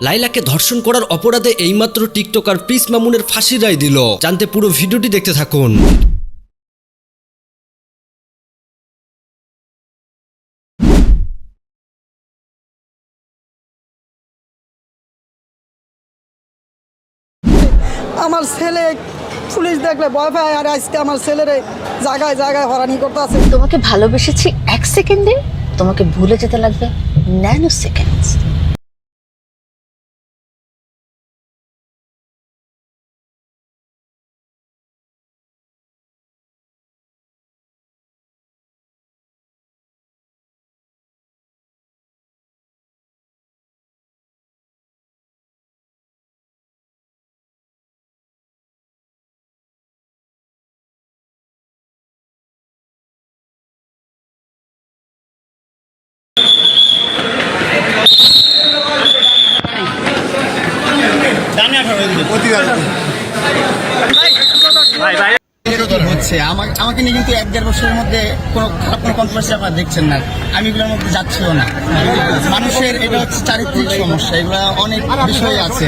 লাইলাকে ধর্ষণ করার অপরাধে এইমাত্র টিকটকার প্রিস মামুনের ফাঁসির রায় দিল। জানতে পুরো ভিডিওটি দেখতে থাকুন। আমার ছেলে পুলিশ দেখলে ভয় পায় আর আজকে আমার ছেলেরে জায়গায় জায়গায় হরানি করতে আছে তোমাকে ভালোবেসেছি এক সেকেন্ডে? তোমাকে ভুলে যেতে লাগবে ন্যানো সেকেন্ড এরকম হচ্ছে? আমাকে নিয়ে কিন্তু এক দেড় বছরের মধ্যে কোনো খারাপ কোনো কন্ট্রোভার্সি আপনারা দেখছেন না। আমি এগুলোর মধ্যে যাচ্ছিও না। মানুষের এটা হচ্ছে চারিত্রিক সমস্যা। এগুলো অনেক বিষয় আছে।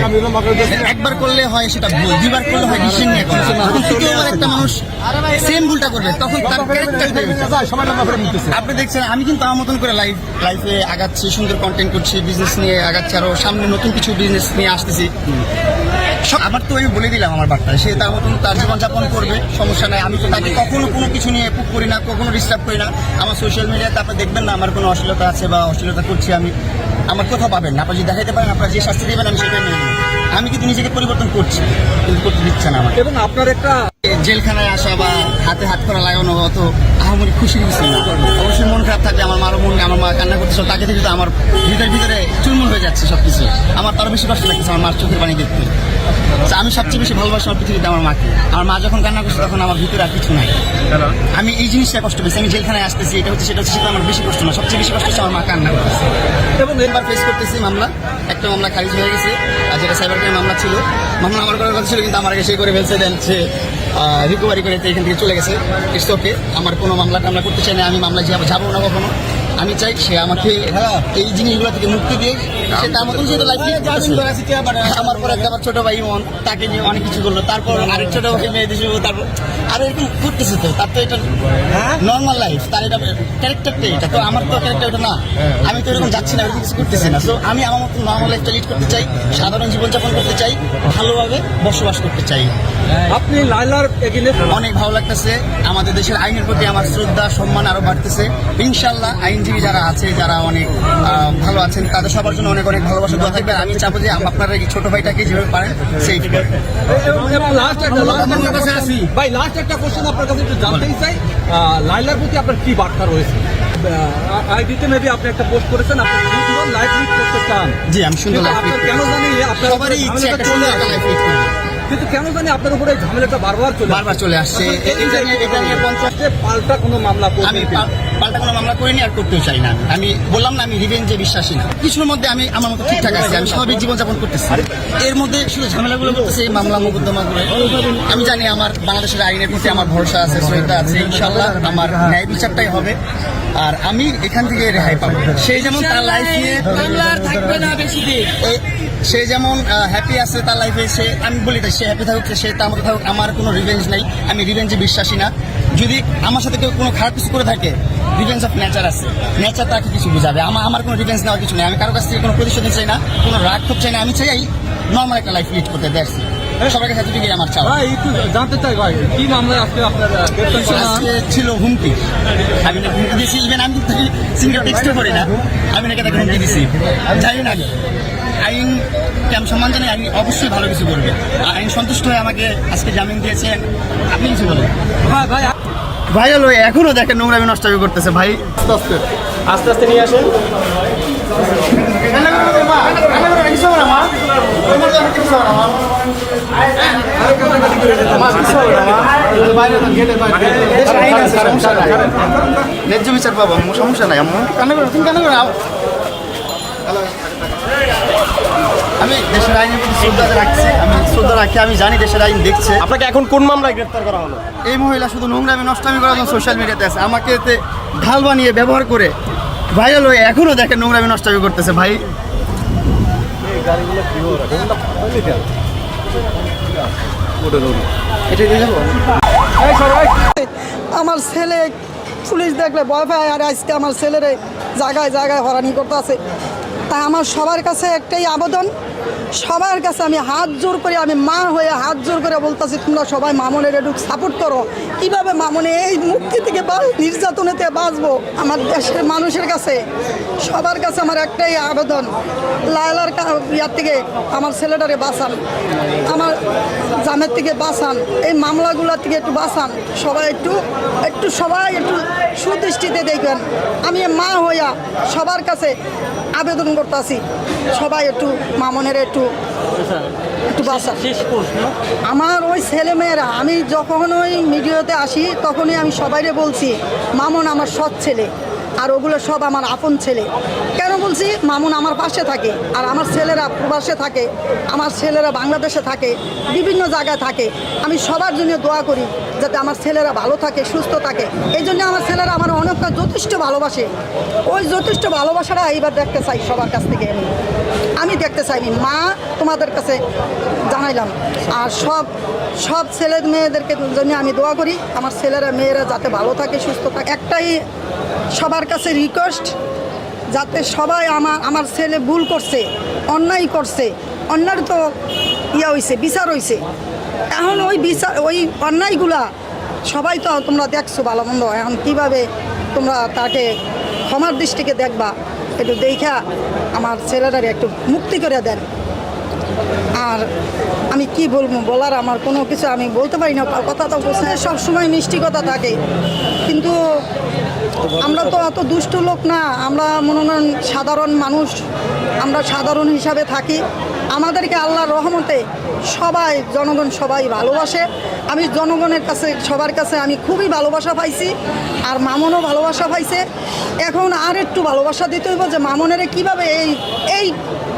একবার করলে হয় সেটা ভুল দুইবার করলে হয় ডিসিশন নিয়ে করা যখন তৃতীয়বার একটা মানুষ সেম ভুলটা করবে তখন তার ক্যারেক্টার আপনি দেখছেন আমি কিন্তু আমার মতন করে লাইফ লাইফে আগাচ্ছি সুন্দর কন্টেন্ট করছি বিজনেস নিয়ে আগাচ্ছি আরও সামনে নতুন কিছু বিজনেস নিয়ে আসতেছি। আমার তো আমি বলে দিলাম আমার বার্তা। সে তার মতন তার জীবনযাপন করবে সমস্যা নাই। আমি তো তাকে কখনো কোনো কিছু নিয়ে পুক করি না, কখনো ডিস্টার্ব করি না। আমার সোশ্যাল মিডিয়াতে আপনি দেখবেন না আমার কোনো অশ্লীলতা আছে বা অশ্লীলতা করছি আমি। আমার কোথাও পাবেন না। আপনি যদি দেখাতে পারেন, আপনারা যে শাস্তি দেবেন, আমি সেটা নিয়ে। আমি কিন্তু নিজেকে পরিবর্তন করছি, কিন্তু করতে দিচ্ছে না আমার এবং আপনার একটা জেলখানায় আসা বা হাতে হাত করা লাগানো অত আহামরি খুশি কিছু না। অবশ্যই মন খারাপ থাকলে আমার মারও মন আমার মা কান্না করতেছে তাকে দেখে তো আমার ভিতরে ভিতরে চুরমুর হয়ে যাচ্ছে সব কিছু আমার তারও বেশি কষ্ট লাগতেছে আমার মার চোখের পানি দেখতে। তো আমি সবচেয়ে বেশি ভালোবাসি আমার পৃথিবীতে আমার মাকে। আমার মা যখন কান্না করছে তখন আমার ভিতরে আর কিছু নাই। আমি এই জিনিসটা কষ্ট পেয়েছি আমি জেলখানায় আসতেছি এটা হচ্ছে সেটা হচ্ছে সেটা আমার বেশি কষ্ট না সবচেয়ে বেশি কষ্ট হচ্ছে আমার মা কান্না করতেছে। এবং এবার ফেস করতেছি মামলা একটা মামলা খারিজ হয়ে গেছে আর যেটা সাইবার ক্রাইম মামলা ছিল মামলা আমার করার কথা ছিল কিন্তু আমার আগে সে করে ফেলছে দেন রিকভারি করে এখান থেকে চলে গেছে। ইটস ওকে আমার কোনো মামলা টামলা করতে চাই না। আমি মামলা যাব না কখনো। আমি চাই সে আমাকে এই জিনিসগুলো থেকে মুক্তি দিয়ে সে তার মতন যেহেতু লাইফ আমার পর একটা আমার ছোট ভাই ইমন তাকে নিয়ে অনেক কিছু করল। তারপর আরেক ছোট ভাই মেয়ে দিয়েছিল তারপর আর এরকম করতেছে তো। তার তো এটা নর্মাল লাইফ তার এটা ক্যারেক্টারটা এটা। তো আমার তো ক্যারেক্টার এটা না। আমি তো এরকম যাচ্ছি না কিছু করতেছি না। তো আমি আমার মতো নর্মাল লাইফটা লিড করতে চাই সাধারণ জীবনযাপন করতে চাই ভালোভাবে বসবাস করতে চাই। আপনি লাইলার অনেক ভালো লাগতেছে। আমাদের দেশের আইনের প্রতি আমার শ্রদ্ধা সম্মান আরও বাড়তেছে। ইনশাল্লাহ আইনজীবী যারা আছে যারা অনেক ভালো আছেন তাদের সবার জন্য অনেক অনেক ভালোবাসা দেওয়া থাকবে। আমি চাবো যে আপনারা এই ছোট ভাইটাকে যেভাবে পারেন সেই একটা last একটা- ভাই লাস্ট একটা কোশ্চেন আপনার কাছে একটু জানতেই চাই লাইলার প্রতি আপনার কি বার্তা রয়েছে? আইডিতে মেবি আপনি একটা পোস্ট করেছেন আপনি সুন্দর লিড করতে চান। জি আমি সুন্দর কেন জানি আপনার সবারই উপরে ইচ্ছে একটা সুন্দর একটা আসে। লিড করবে। কিন্তু কেন জানি আপনার উপরে ঝামেলাটা বারবার চলে বারবার চলে আসছে। এটা নিয়ে এটা নিয়ে পঞ্চাশ পাল্টা কোনো মামলা আমি মামলা করিনি আর করতেও চাই না। আমি বললাম না আমি রিভেঞ্জে বিশ্বাসী না। কিছুর মধ্যে আমি আমার মতো ঠিকঠাক আছি আমি স্বাভাবিক জীবনযাপন করতেছি। এর মধ্যে শুধু ঝামেলাগুলো করতেছে এই মামলা মোকদ্দমা করে আমি জানি আমার বাংলাদেশের আইনের প্রতি আমার ভরসা আছে শ্রদ্ধা আছে ইনশাল্লাহ আমার ন্যায় বিচারটাই হবে। আর আমি এখান থেকে রেহাই পাবো। সেই যেমন তার লাইফ নিয়ে থাকবে না বেশি সে যেমন হ্যাপি আছে তার লাইফে সে আমি বলি তাই সে হ্যাপি থাকুক সে তার মতো থাকুক আমার কোনো রিভেঞ্জ নাই। আমি রিভেঞ্জে বিশ্বাসী না। যদি আমার সাথে কেউ কোনো খারাপ কিছু করে থাকে ডিফেন্স অফ নেচার আছে। নেচার তাকে কিছু বুঝাবে। আমার আমার কোনো রিভেঞ্জ নেওয়ার কিছু নেই। আমি কারও কাছ থেকে কোনো প্রতিশোধ চাই না কোনো রাগ খুব চাই না। আমি চাই নর্মাল একটা লাইফ লিড করতে দেখছি সবার কাছে এতটুকুই আমার চাওয়া। ভাই একটু জানতে চাই ভাই কি মামলায় আজকে আপনার আহ, গ্রেপ্তার করা আজকে ছিল হুমকি। আমি না হুমকি দিয়েছি ইভেন আমি তাকে সিঙ্গেল টেক্সটও করি না। আমি নাকি তাকে হুমকি দিয়েছি। না আইন কেমন সম্মান জানি আইন অবশ্যই ভালো কিছু করবে। আইন সন্তুষ্ট হয়ে আমাকে আজকে জামিন দিয়েছেন। আপনি কিছু বলেন। ভাই ভাই ভাই হয়ে এখনও দেখেন নোংরামি নষ্ট করতেছে ভাই আস্তে আস্তে আস্তে আস্তে নিয়ে আসেন ন্যায্য বিচার পাবো সমস্যা নাই আমি কেন করো তুমি কান্না করো আমি দেশের আইনের প্রতি শ্রদ্ধা রাখছি আমি শ্রদ্ধা রাখি আমি জানি দেশের আইন দেখছে। আপনাকে এখন কোন মামলায় গ্রেফতার করা হলো? এই মহিলা শুধু নোংরামি নষ্টামি করার জন্য সোশ্যাল মিডিয়াতে আছে। আমাকে এতে ঢাল বানিয়ে ব্যবহার করে ভাইরাল হয়ে এখনও দেখেন নোংরামি নষ্টামি করতেছে। ভাই আমার ছেলে পুলিশ দেখলে ভয় পায় আর আজকে আমার ছেলেরে জায়গায় জায়গায় হরানি করতে আছে তাই আমার সবার কাছে একটাই আবেদন, সবার কাছে আমি হাত জোর করে, আমি মা হয়ে হাত জোর করে বলতেছি, তোমরা সবাই মামনের একটু সাপোর্ট করো। কীভাবে মামনে এই মুক্তি থেকে বা নির্যাতনেতে বাঁচবো? আমার দেশের মানুষের কাছে, সবার কাছে আমার একটাই আবেদন, লায়লার ইয়ার থেকে আমার ছেলেটারে বাঁচান, আমার জামের থেকে বাঁচান, এই মামলাগুলোর থেকে একটু বাঁচান, সবাই একটু একটু সবাই একটু সুদৃষ্টিতে দেখবেন। আমি মা হইয়া সবার কাছে আবেদন করতেছি। সবাই একটু মামনের একটু একটু বাসা আমার ওই ছেলে মেয়েরা আমি যখন ওই মিডিয়াতে আসি তখনই আমি সবাইরে বলছি মামন আমার সৎ ছেলে। আর ওগুলো সব আমার আপন ছেলে। কেন বলছি? মামুন আমার পাশে থাকে, আর আমার ছেলেরা প্রবাসে থাকে, আমার ছেলেরা বাংলাদেশে থাকে, বিভিন্ন জায়গায় থাকে। আমি সবার জন্য দোয়া করি যাতে আমার ছেলেরা ভালো থাকে, সুস্থ থাকে। এই জন্য আমার ছেলেরা আমার অনেকটা যথেষ্ট ভালোবাসে। ওই যথেষ্ট ভালোবাসাটা এইবার দেখতে চাই সবার কাছ থেকে আমি। আমি দেখতে চাই আমি মা তোমাদের কাছে জানাইলাম। আর সব সব ছেলে মেয়েদেরকে জন্য আমি দোয়া করি। আমার ছেলেরা, মেয়েরা যাতে ভালো থাকে, সুস্থ থাকে। একটাই সবার কাছে রিকোয়েস্ট যাতে সবাই আমার আমার ছেলে ভুল করছে, অন্যায় করছে অন্যায় তো ইয়া হয়েছে বিচার হয়েছে এখন ওই বিচার, ওই অন্যায়গুলা সবাই তো তোমরা দেখছ ভালো মন্দ। এখন কীভাবে তোমরা তাকে ক্ষমার দৃষ্টিকে দেখবা? একটু দেখা আমার ছেলেটারে একটু মুক্তি করে দেন। আর আমি কি বলব, বলার আমার কোনো কিছু আমি বলতে পারি না কথা তো বলছে সবসময় মিষ্টি কথা থাকে। কিন্তু আমরা তো অত দুষ্ট লোক না, আমরা মনে সাধারণ মানুষ, আমরা সাধারণ হিসাবে থাকি। আমাদেরকে আল্লাহর রহমতে সবাই, জনগণ সবাই ভালোবাসে। আমি জনগণের কাছে সবার কাছে আমি খুবই ভালোবাসা পাইছি আর মামনও ভালোবাসা পাইছে। এখন আর একটু ভালোবাসা দিতে হইব যে মামনের কীভাবে এই এই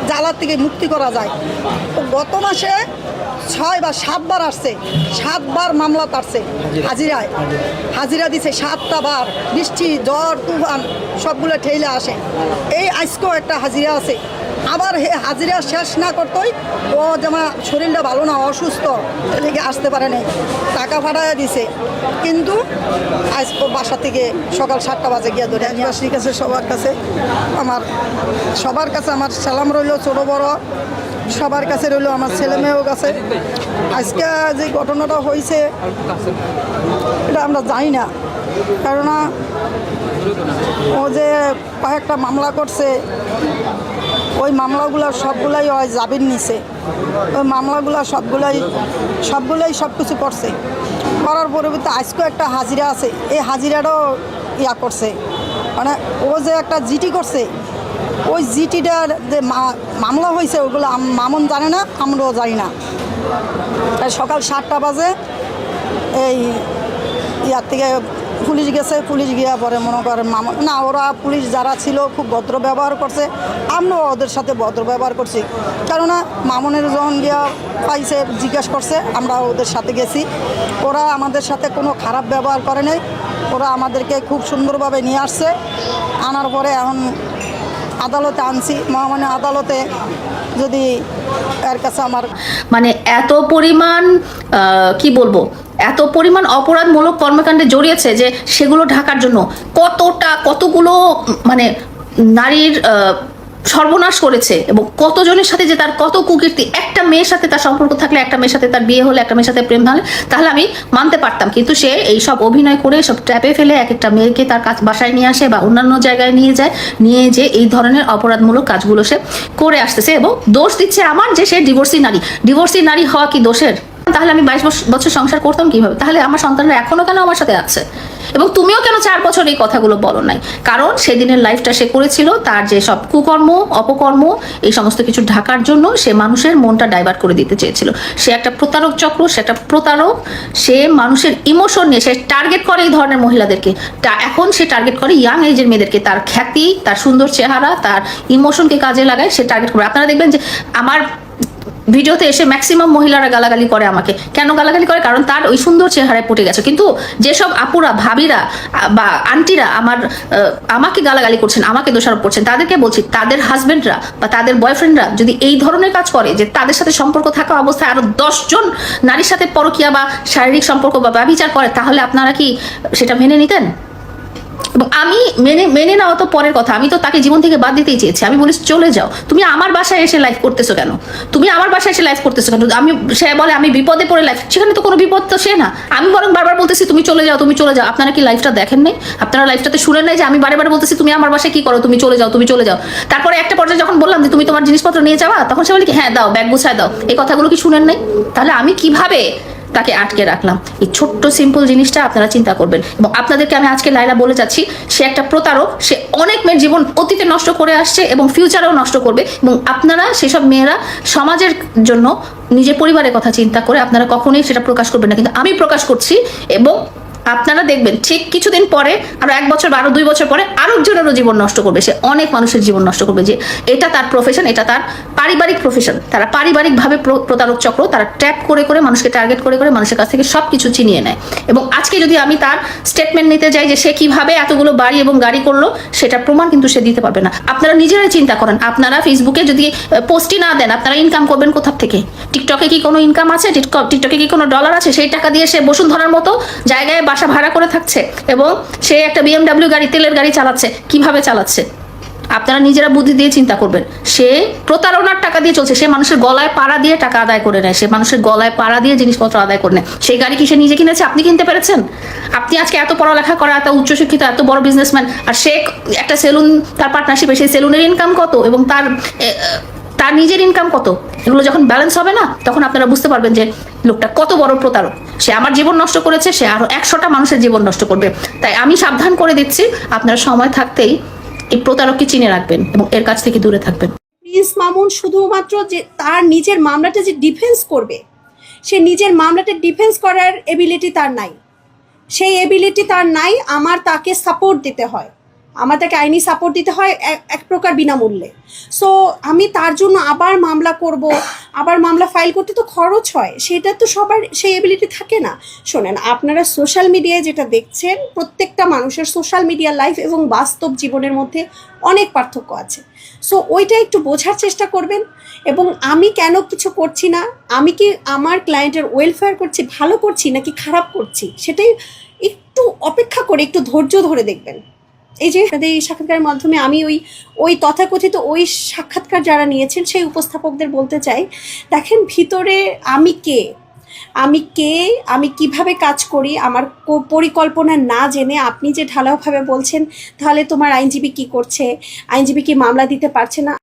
জ্বালার থেকে মুক্তি করা যায়। তো গত মাসে ছয় বা সাতবার আসছে সাতবার মামলা তারছে হাজিরায়। হাজিরা। দিছে সাতটা বার বৃষ্টি জ্বর তুফান সবগুলো ঠেলে আসে। এই আজকেও একটা হাজিরা আছে। আবার হাজিরা শেষ না করতেই ও যেমন শরীরটা ভালো না, অসুস্থ, এদিকে আসতে পারে নাই টাকা ফাটায় দিছে। কিন্তু আজ বাসা থেকে সকাল সাতটা বাজে গিয়ে ধরে নিবাসীর কাছে, সবার কাছে, আমার, সবার কাছে আমার সালাম রইল ছোটো, বড়। সবার কাছে রইল আমার ছেলে মেয়েও কাছে। আজকে যে ঘটনাটা হয়েছে এটা আমরা জানি না। কেননা ও যে কয়েকটা মামলা করছে ওই মামলাগুলো সবগুলাই ওই জামিন নিছে ওই মামলাগুলো সবগুলাই সবগুলাই সব কিছু করছে। করার পরবর্তী আজকেও একটা হাজিরা আছে। এই হাজিরাটাও ইয়া করছে। মানে ও যে একটা জিটি করছে, ওই জিটিটার যে মামলা হয়েছে, ওগুলো মামুন জানে না, আমরাও জানি না। সকাল সাতটা বাজে এই ইয়ার থেকে পুলিশ গেছে, পুলিশ গিয়া পরে মনে করে মামা, না, ওরা পুলিশ যারা ছিল খুব ভদ্র ব্যবহার করছে, আমরাও ওদের সাথে ভদ্র ব্যবহার করছি। কেননা মামনের যখন গিয়া পাইছে, জিজ্ঞেস করছে, আমরা ওদের সাথে গেছি। ওরা আমাদের সাথে কোনো খারাপ ব্যবহার করে নাই। ওরা আমাদেরকে খুব সুন্দরভাবে নিয়ে আসছে। আনার পরে এখন আদালতে আনছি। মহামান্য আদালতে যদি এর কাছে আমার মানে এত পরিমাণ কি বলব? এত পরিমাণ অপরাধমূলক কর্মকাণ্ডে জড়িয়েছে যে সেগুলো ঢাকার জন্য কতটা, কতগুলো মানে নারীর সর্বনাশ করেছে এবং কতজনের সাথে যে তার কত কুকীর্তি, একটা মেয়ের সাথে তার সম্পর্ক থাকলে, একটা মেয়ের সাথে তার বিয়ে হলে, একটা মেয়ের সাথে প্রেম হলে, তাহলে আমি মানতে পারতাম। কিন্তু সে এই সব অভিনয় করে, সব ট্র্যাপে ফেলে এক একটা মেয়েকে তার কাজ বাসায় নিয়ে আসে বা অন্যান্য জায়গায় নিয়ে যায়, নিয়ে যে এই ধরনের অপরাধমূলক কাজগুলো সে করে আসতেছে এবং দোষ দিচ্ছে আমার যে সে ডিভোর্সি নারী। ডিভোর্সি নারী হওয়া কি দোষের? তাহলে আমি বাইশ বছর সংসার করতাম কীভাবে? তাহলে আমার সন্তানরা এখনও কেন আমার সাথে আছে? এবং তুমিও কেন চার বছর এই কথাগুলো বলো নাই? কারণ সেদিনের লাইফটা সে করেছিল, তার যে সব কুকর্ম, অপকর্ম, এই সমস্ত কিছু ঢাকার জন্য সে মানুষের মনটা ডাইভার্ট করে দিতে চেয়েছিল। সে একটা প্রতারক চক্র, সে একটা প্রতারক, সে মানুষের ইমোশন নিয়ে সে টার্গেট করে এই ধরনের মহিলাদেরকে। তা- এখন সে টার্গেট করে ইয়াং এজের মেয়েদেরকে। তার খ্যাতি, তার সুন্দর চেহারা, তার ইমোশনকে কাজে লাগায় সে টার্গেট করে। আপনারা দেখবেন যে আমার ভিডিওতে এসে ম্যাক্সিমাম মহিলারা গালাগালি করে আমাকে। কেন গালাগালি করে? কারণ তার ওই সুন্দর চেহারায় পটে গেছে। কিন্তু যেসব আপুরা, ভাবিরা, বা আন্টিরা আমার আমাকে গালাগালি করছেন, আমাকে দোষারোপ করছেন, তাদেরকে বলছি, তাদের হাজবেন্ডরা বা তাদের বয়ফ্রেন্ডরা যদি এই ধরনের কাজ করে, যে তাদের সাথে সম্পর্ক থাকা অবস্থায় আরও জন নারীর সাথে পরকিয়া বা শারীরিক সম্পর্ক বা ব্যবচার করে, তাহলে আপনারা কি সেটা মেনে নিতেন? এবং আমি মেনে মেনে নেওয়া তো পরের কথা। আমি তো তাকে জীবন থেকে বাদ দিতেই চেয়েছি। আমি বলি চলে যাও। তুমি আমার বাসায় এসে লাইফ করতেছো কেন? তুমি আমার বাসায় এসে লাইফ করতেছো কেন? আমি সে বলে, আমি বিপদে পড়ে লাইফ সেখানে তো কোনো বিপদ তো সে না। আমি বরং বারবার বলতেছি, তুমি চলে যাও, তুমি চলে যাও। আপনারা কি লাইফটা দেখেন নাই? আপনারা লাইফটাতে শুনেন নাই যে আমি বারে বলতেছি, তুমি আমার বাসায় কি করো? তুমি চলে যাও, তুমি চলে যাও। তারপরে একটা পর্যায়ে যখন বললাম যে, তুমি তোমার জিনিসপত্র নিয়ে যাওয়া তখন সে বলে কি হ্যাঁ দাও, ব্যাগ গুছায় দাও। এই কথাগুলো কি শুনেন নাই? তাহলে আমি কীভাবে তাকে আটকে রাখলাম। এই ছোট্ট সিম্পল জিনিসটা আপনারা চিন্তা করবেন। এবং আপনাদেরকে আমি আজকে লাইলা বলে যাচ্ছি, সে একটা প্রতারক, সে অনেক মেয়ের জীবন অতীতে নষ্ট করে আসছে এবং ফিউচারেও নষ্ট করবে। এবং আপনারা, সেসব মেয়েরা সমাজের জন্য, নিজের পরিবারের কথা চিন্তা করে আপনারা কখনোই সেটা প্রকাশ করবেন না। কিন্তু আমি প্রকাশ করছি এবং আপনারা দেখবেন ঠিক কিছুদিন পরে, আরও এক বছর বা আরও দুই বছর পরে আরও আরেকজনেরও জীবন নষ্ট করবে সে। অনেক মানুষের জীবন নষ্ট করবে যে, এটা তার প্রফেশন এটা তার পারিবারিক প্রফেশন তারা পারিবারিকভাবে প্র- প্রতারক চক্র, তারা ট্র্যাপ করে করে মানুষকে টার্গেট করে করে মানুষের কাছ থেকে সব কিছু চিনিয়ে নেয়। এবং আজকে যদি আমি তার স্টেটমেন্ট নিতে যাই যে সে কীভাবে এতগুলো বাড়ি এবং গাড়ি করল সেটা প্রমাণ কিন্তু সে দিতে পারবে না। আপনারা নিজেরাই চিন্তা করেন, আপনারা ফেসবুকে যদি পোস্টই না দেন, আপনারা ইনকাম করবেন কোথা থেকে? টিকটকে কি কোনো ইনকাম আছে? টিকটক- কি কোনো ডলার আছে? সেই টাকা দিয়ে সে বসুন্ধরার মতো জায়গায় বাসা ভাড়া করে থাকছে এবং সে একটা বিএমডাব্লিউ গাড়ি, তেলের গাড়ি চালাচ্ছে। কীভাবে চালাচ্ছে? আপনারা নিজেরা বুদ্ধি দিয়ে চিন্তা করবেন। সে প্রতারণার টাকা দিয়ে চলছে। সে মানুষের গলায় পাড়া দিয়ে টাকা আদায় করে নেয়। সে মানুষের গলায় পাড়া দিয়ে জিনিসপত্র আদায় করে নেয়। সেই গাড়ি কি সে নিজে কিনেছে? আপনি কিনতে পেরেছেন? আপনি আজকে এত পড়ালেখা করা, এত উচ্চশিক্ষিত, এত বড় বিজনেসম্যান আর সে একটা সেলুন তার পার্টনারশিপে সেই সেলুনের ইনকাম কত? এবং তার তার নিজের ইনকাম কত? এগুলো যখন ব্যালেন্স হবে না, তখন আপনারা বুঝতে পারবেন যে লোকটা কত বড় প্রতারক। সে আমার জীবন নষ্ট করেছে, সে আরও একশোটা মানুষের জীবন নষ্ট করবে। তাই আমি সাবধান করে দিচ্ছি, আপনারা সময় থাকতেই এই প্রতারককে চিনে রাখবেন এবং এর কাছ থেকে দূরে থাকবেন। প্রিন্স মামুন শুধুমাত্র যে তার নিজের মামলাটা যে ডিফেন্স করবে, সে নিজের মামলাটা ডিফেন্স করার এবিলিটি তার নাই। সেই এবিলিটি তার নাই, আমার তাকে সাপোর্ট দিতে হয়। আমার তাকে আইনি সাপোর্ট দিতে হয় এক- প্রকার বিনামূল্যে। সো আমি তার জন্য আবার মামলা করব, আবার মামলা ফাইল করতে তো খরচ হয়, সেটা তো সবার সেই এবিলিটি থাকে না। শোনেন, আপনারা সোশ্যাল মিডিয়ায় যেটা দেখছেন, প্রত্যেকটা মানুষের সোশ্যাল মিডিয়া লাইফ এবং বাস্তব জীবনের মধ্যে অনেক পার্থক্য আছে। সো ওইটা একটু বোঝার চেষ্টা করবেন এবং আমি কেন কিছু করছি না? আমি কি আমার ক্লায়েন্টের ওয়েলফেয়ার করছি, ভালো করছি নাকি খারাপ করছি? সেটাই একটু অপেক্ষা করে, একটু ধৈর্য ধরে দেখবেন। এই যে তাদের এই সাক্ষাৎকারের মাধ্যমে আমি ওই ওই তথাকথিত ওই সাক্ষাৎকার যারা নিয়েছেন, সেই উপস্থাপকদের বলতে চাই, দেখেন ভিতরে আমি কে? আমি কে? আমি কীভাবে কাজ করি? আমার পরিকল্পনা না জেনে আপনি যে ঢালাওভাবে বলছেন, তাহলে তোমার আইনজীবী কি করছে? আইনজীবী কি মামলা দিতে পারছে না?